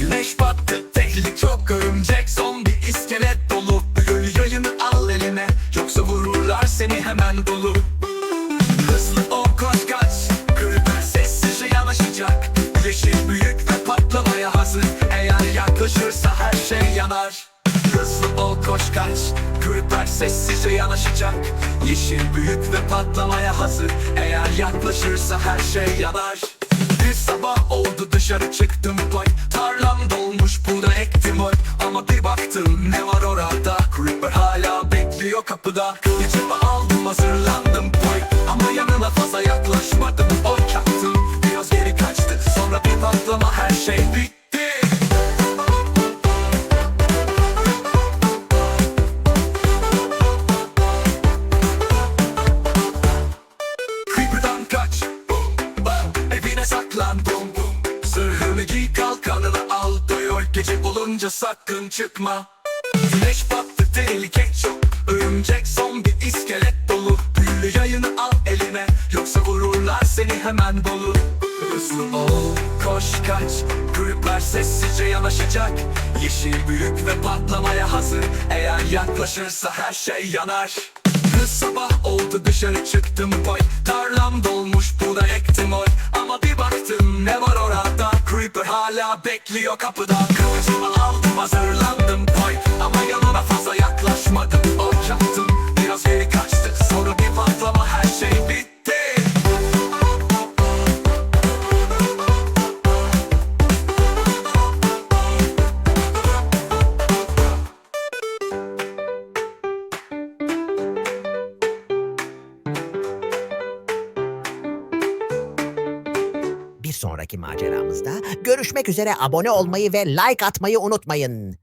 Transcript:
Güneş battı tehlike çok örümcek Zombi iskelet dolu. Ölü yayını al eline Yoksa vururlar seni hemen dolu. Hızlı o koş kaç. Kulübe sessizce yanaşacak. Güneşi büyük ve patlamaya hazır. Eğer yaklaşırsa her şey yanar. Hızlı ol koş kaç. Kürper sessizce yanaşacak. Yeşil büyük ve patlamaya hazır. Eğer yaklaşırsa her şey yanar. Bir sabah oldu dışarı çıktım. Play Tarla Evine saklan Boom, boom. Zırhını giy kalkanını al. Doyur gece olunca sakın çıkma. Güneş battı tehlike çok. Örümcek zombi iskelet dolu. Büyülü yayını al eline. Yoksa vururlar seni hemen dolu Hızlı ol koş kaç. Creeper sessizce yanaşacak. Yeşil büyük ve patlamaya hazır. Eğer yaklaşırsa her şey yanar. Sabah oldu dışarı çıktım boy. Tarlam dolmuş buğday hala bekliyor kapıda Kılıcımı aldım sonraki maceramızda görüşmek üzere abone olmayı ve like atmayı unutmayın.